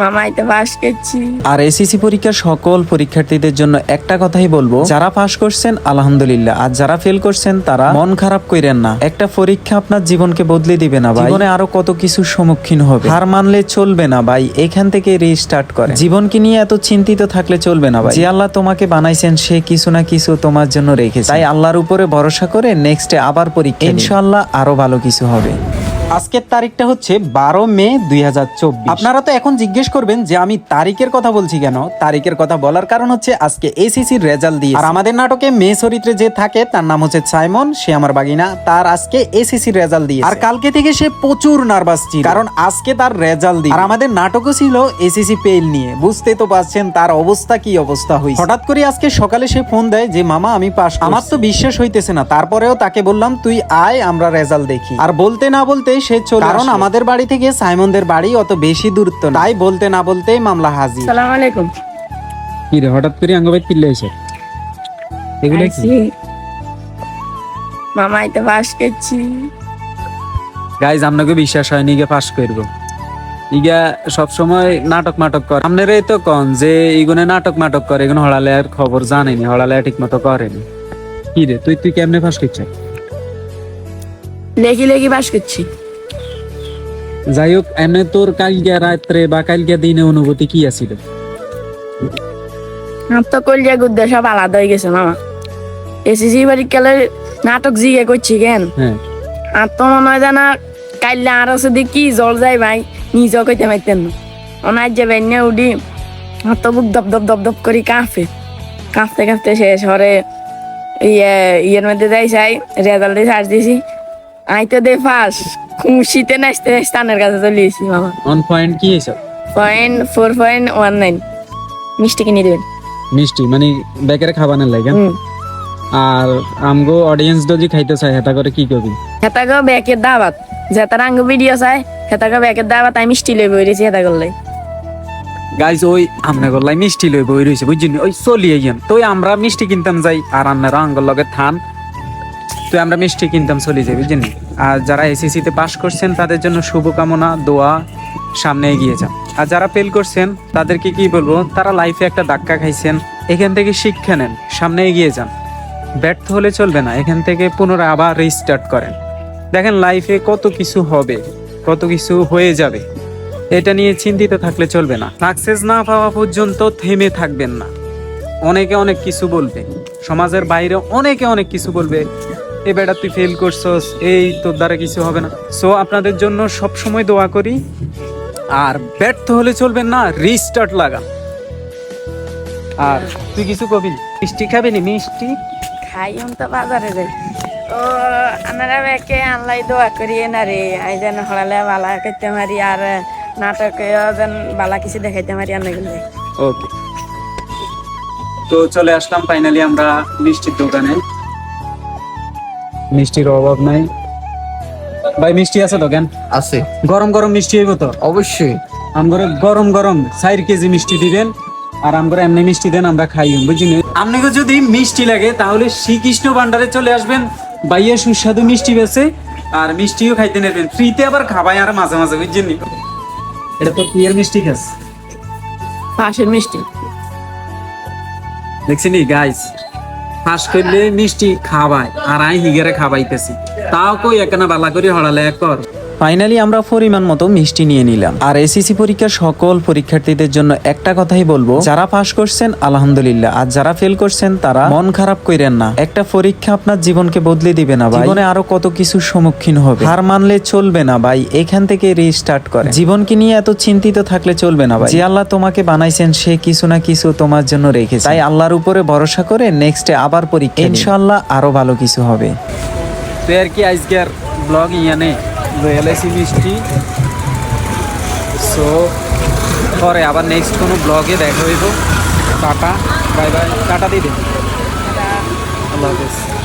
মামাই তো পাস করছি। আর এসএসসি পরীক্ষার সকল পরীক্ষার্থীদের জন্য একটা কথাই বলব যারা পাশ করছেন আলহামদুলিল্লাহ আর যারা ফেল করছেন তারা মন খারাপ কইরেন না। একটা পরীক্ষা আপনার জীবনকে বদলে দিবে না ভাই। জীবনে আরও কত কিছু সম্মুখীন হবে। হার মানলে চলবে না ভাই এখান থেকে রিস্টার্ট করে জীবনকে নিয়ে এত চিন্তিত থাকলে চলবে না ভাই। যে আল্লাহ তোমাকে বানাইছেন সে কিছু না কিছু তোমার জন্য রেখেছে। তাই আল্লাহর উপরে ভরসা করে নেক্সটে আবার পরীক্ষা ইনশাআল্লাহ আরও ভালো কিছু হবে। আজকের তারিখটা হচ্ছে বারো মে দুই হাজার চব্বিশ। আপনারা তো এখন জিজ্ঞেস করবেন যে আমি তারিখের কথা বলছি কেন? তারিখের কথা বলার কারণ হচ্ছে আজকে এসিসির রেজাল্ট দিয়ে আর আমাদের নাটকে মেয়ে চরিত্রে যে থাকে তার নাম হচ্ছে সাইমন সে আমার বাগিনা তার আজকে এসিসির রেজাল্ট দিয়ে আর কালকে থেকে সে প্রচুর নার্ভাস ছিল। কারণ আজকে তার রেজাল্ট দিয়ে আর আমাদের নাটকও ছিল এসিসি পেইল নিয়ে। বুঝতে তো পারছেন তার অবস্থা কি অবস্থা হয়েছে। হঠাৎ করে আজকে সকালে সে ফোন দেয় যে মামা আমি পাস আমার তো বিশ্বাস হইতেছে না। তারপরেও তাকে বললাম তুই আয় আমরা রেজাল্ট দেখি। আর বলতে না বলতে সে চলে কারণ আমাদের বাড়ি থেকে সাইমনদের বাড়ি অত বেশি দূরত্ব না। তাই বলতে না বলতেই মামলা হাজির। সালাম আলাইকুম। কি রে হঠাৎ করে আঙ্গবাই কিল্লে এসে? এগুলো কি। মামাই তো পাস করছি। গাইজ আপনাকে বিশ্বাস হয়নি ইগে পাস করব। ইগা সব সময় নাটক মাটক করে। আপনার এই তো কন যে ইগুনে নাটক মাটক করে এগুলো হড়ালেয়ার খবর জানেনি হড়ালেয়া ঠিক মতো করেনি। কি রে তুই তুই কেমনে পাস করছিস? লেখি লেখি পাস করছি। যাই হোক এমনি তোর কালকে রাত্রে বা কালকে দিনে অনুভূতি কি আছিল? আমার তো কলিয়া গুদ্দা সব আলাদা হয়ে গেছে মামা। এসিসি পরীক্ষালে নাটক জিগে করছি কেন? হ্যাঁ। আর তো মনে হয় জানা কাইলে আর আছে দি কি জল যায় ভাই নিজেও কইতে পারতেন না। অনার যে বেন্যা উডি আর তো বুক দপ দপ দপ দপ করি কাঁপে। কাঁপতে কাঁপতে শেষ হরে ইয়ে ইয়ের মধ্যে যাই চাই রেজাল্ট সার্চ দিছি। আইতে দে ফাঁস খুশিতে নাচতে নাচতে আনের কাছে চলে এসেছি মামা। অন পয়েন্ট কি এসব? Point four point one nine মিষ্টি কিনে দেবেন। মিষ্টি মানে বেকারে খাবানের লাগে আর আমগো অডিয়েন্স যদি খাইতে চাই হেতা করে কি করবি? হেতাকে ব্যাকের দাবাত যেতার আঙ্গ ভিডিও চাই হেতাকে ব্যাকের দাবাত আমি মিষ্টি লই বইরেছি হেতা করলে গাইজ ওই আমরা গল্লাই মিষ্টি লই বই রইছে বুঝছেন? ওই চলিয়ে গিয়ান তো আমরা মিষ্টি কিনতাম যাই আর আপনারা আঙ্গল লগে থান। তো আমরা মিষ্টি কিনতাম, চলে যাই বুঝছেন আর যারা এসএসসি তে পাস করছেন, তাদের জন্য শুভকামনা, দোয়া, সামনে এগিয়ে যান আর যারা ফেল করছেন, তাদেরকে কি বলব? তারা লাইফে একটা ধাক্কা খাইছেন, এখান থেকে শিক্ষা নেন, সামনে এগিয়ে যান। ব্যর্থ হলে চলবে না, এখান থেকে পুনরায় আবার রিস্টার্ট করেন। দেখেন লাইফে কত কিছু হবে, কত কিছু হয়ে যাবে। এটা নিয়ে চিন্তিত থাকলে চলবে না। সাকসেস না পাওয়া পর্যন্ত থেমে থাকবেন না। অনেকে অনেক কিছু বলবে। সমাজের বাইরে অনেকে অনেক কিছু বলবে। এ বেটা তুই ফেল করছস এই তোর দ্বারা কিছু হবে না। সো আপনাদের জন্য সব সময় দোয়া করি। আর ব্যর্থ হলে চলবে না রিস্টার্ট লাগা আর তুই কিছু কবি? মিষ্টি খাবি নি মিষ্টি? খাই আমি তো বাজারে যাই। ও আনারা ব্যাকে আনলাই দোয়া করিয়ে না রে। আই যেন হড়ালে বালা করতে মারি আর নাটকে যেন বালা কিছু দেখাইতে মারি নাকি ওকে তো চলে আসলাম ফাইনালি আমরা মিষ্টির দোকানে। মিষ্টির অভাব নাই। ভাই মিষ্টি আছে দোকান আছে। গরম গরম মিষ্টি হইব তো? অবশ্যই। আমগরে গরম গরম চার কেজি মিষ্টি দিবেন আর আমগরে এমনি মিষ্টি দেন আমরা খাই। বুঝিনি আপনাকে যদি মিষ্টি লাগে তাহলে শ্রীকৃষ্ণ ভান্ডারে চলে আসবেন। বাইয়ে সুস্বাদু মিষ্টি বেছে আর মিষ্টিও খাইতে নেবেন। ফ্রিতে আবার খাবাই আর মাঝে মাঝে বুঝছেন? এটা তো পিয়ের মিষ্টি খাস। পাশের মিষ্টি। দেখছিনি গাইস ফাঁস করলে মিষ্টি খাওয়ায়, আর আই হিগারে খাওয়াইতেছি। তাও কই একনা বালা করে হড়ালে এক কর। ফাইনালি আমরা পরিমাণ মতো মিষ্টি নিয়ে নিলাম। আর এসএসসি পরীক্ষার সকল পরীক্ষার্থীদের জন্য একটা কথাই বলব যারা পাশ করছেন আলহামদুলিল্লাহ। আর যারা ফেল করছেন তারা মন খারাপ কইরেন না। একটা পরীক্ষা আপনার জীবনকে বদলে দিবে না ভাই। জীবনে আরও কত কিছু সম্মুখীন হবে। হার মানলে চলবে না ভাই। এখান থেকে রিস্টার্ট করে। জীবনকে নিয়ে এত চিন্তিত থাকলে চলবে না ভাই। যে আল্লাহ তোমাকে বানাইছেন সে কিছু না কিছু তোমার জন্য রেখেছে। তাই আল্লাহর উপরে ভরসা করে নেক্সটে আবার পরীক্ষা ইনশাআল্লাহ আরও ভালো কিছু হবে। তো আর কি আজকের ব্লগ ইয়ানে? লয়ালাইসি মিষ্টি সো পরে আবার নেক্সট কোনো ব্লগে দেখা হইব। টাটা বাই বাই টাটা দিয়ে দিন আল্লাহ হাফেজ।